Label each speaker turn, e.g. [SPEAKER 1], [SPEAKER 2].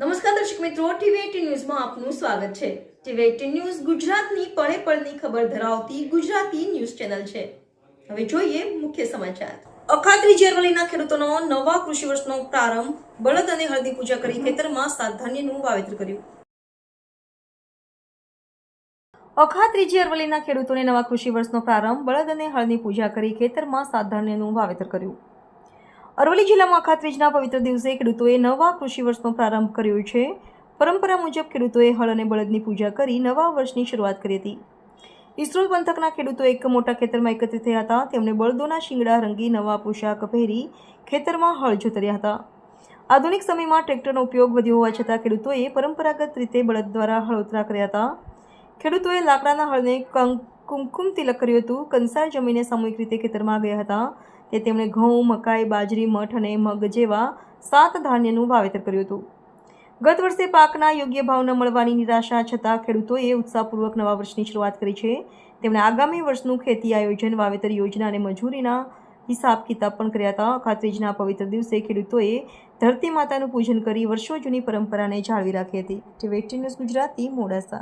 [SPEAKER 1] નમસ્કાર દર્શક મિત્રો ટીવી ન્યૂઝમાં આપનું સ્વાગત છે. ટીવી એટીન ન્યૂઝ ગુજરાતની પળે પળની ખબર ધરાવતી ગુજરાતી ન્યૂઝ ચેનલ છે. હવે જોઈએ મુખ્ય સમાચાર. અખાત્રી જેરવલીના ખેડૂતોનો નવા કૃષિ વર્ષનો પ્રારંભ, બળદ અને હળદી પૂજા કરી ખેતરમાં સાધાન્યનું વાવેતર કર્યું. અખાત્રીજી અરવલ્લીના ખેડૂતોને નવા કૃષિ વર્ષનો પ્રારંભ, બળદ અને હળની પૂજા કરી ખેતરમાં સાધાન્યનું વાવેતર કર્યું. અરવલ્લી જિલ્લામાં અખાત્રીજના પવિત્ર દિવસે ખેડૂતોએ નવા કૃષિ વર્ષનો પ્રારંભ કર્યો છે. પરંપરા મુજબ ખેડૂતોએ હળ અને બળદની પૂજા કરી નવા વર્ષની શરૂઆત કરી હતી. ઇસરોલ પંથકના ખેડૂતો એક મોટા ખેતરમાં એકત્રિત થયા હતા. તેમણે બળદોના શિંગડા રંગી નવા પોશાક પહેરી ખેતરમાં હળ જોતર્યા હતા. આધુનિક સમયમાં ટ્રેક્ટરનો ઉપયોગ વધ્યો હોવા છતાં ખેડૂતોએ પરંપરાગત રીતે બળદ દ્વારા હળોતરા કર્યા હતા. ખેડૂતોએ લાકડાના હળને કુમકુમ તિલક કર્યું હતું. કંસાર જમીને સામૂહિક રીતે ખેતરમાં ગયા હતા. તે તેમણે ઘઉં, મકાઈ, બાજરી, મઠ અને મગ જેવા સાત ધાન્યનું વાવેતર કર્યું હતું. ગત વર્ષે પાકના યોગ્ય ભાવ ન મળવાની નિરાશા છતાં ખેડૂતોએ ઉત્સાહપૂર્વક નવા વર્ષની શરૂઆત કરી છે. તેમણે આગામી વર્ષનું ખેતી આયોજન, વાવેતર યોજના અને મજૂરીના હિસાબ કિતાબ પણ કર્યા હતા. ખાત્રીજના પવિત્ર દિવસે ખેડૂતોએ ધરતી માતાનું પૂજન કરી વર્ષો જૂની પરંપરાને જાળવી રાખી હતી. TV news Gujarati Modasa.